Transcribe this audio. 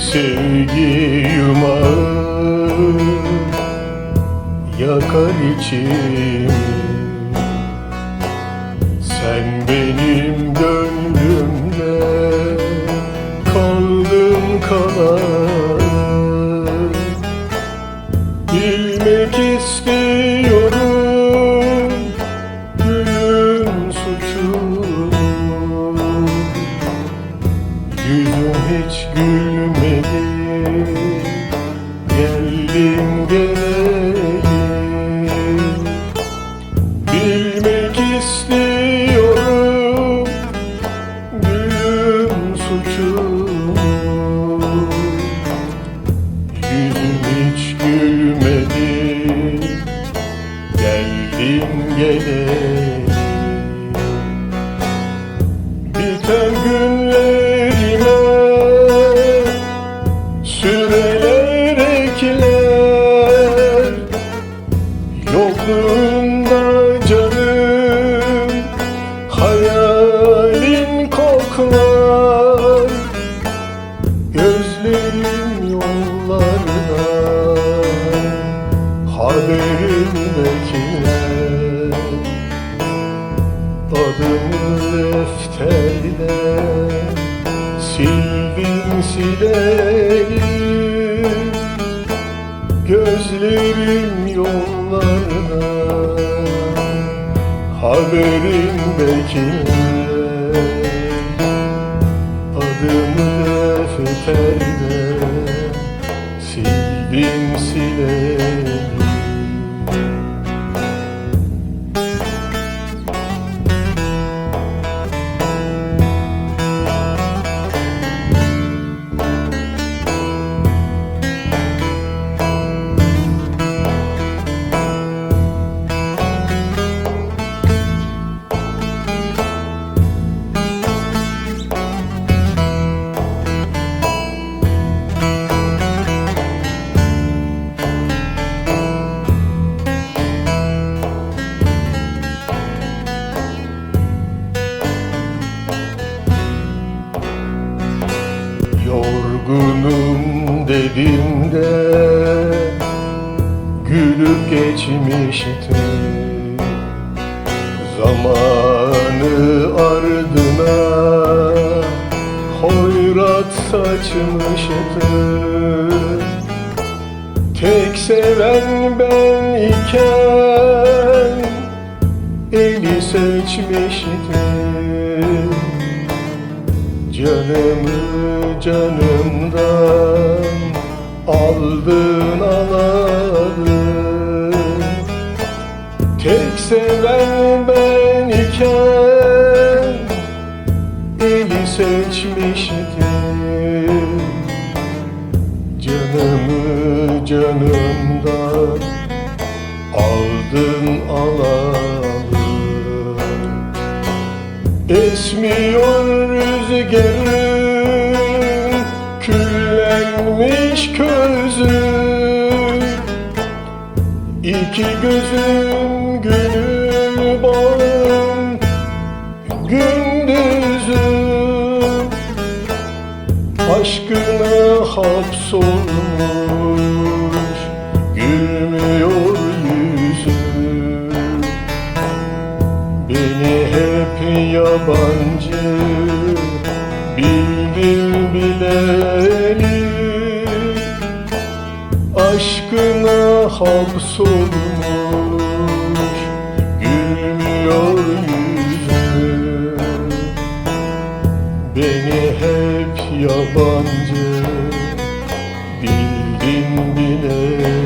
sevgi yumağı yakar içimi. Sen benim gönlümde kaldın kalan. Bilmek istiyorum Yüzüm hiç gülmedi. Geldim geleli Bilmek istiyorum Gülüm suçum Yüzüm hiç gülmedi. Geldim geleli Biten günlerime Yokluğunda canım Hayalin koklar Gözlerim yollarda Haberin bekler. Adımı defterde Sildim silerim Gözlerim yollarda Haberin bekler Adımı defterde Sildim silerim Yorgunum dedim de Gülüp geçmişti. Zamanı ardına Hoyrat saçmıştı. Tek seven ben iken Eli seçmişti. Canımı canımdan aldın aladın Tek seven ben iken eli seçmiştim. Canımı canımdan aldın aladın Esmiyor rüzgarın İki gözüm günü bağım gündüzüm. Aşkına hapsolmuş gülmüyor yüzüm. Beni hep yabancı bildin bileli. Aşkına hapsolmuş Gülmüyor yüzüm Beni hep yabancı Bildin bile.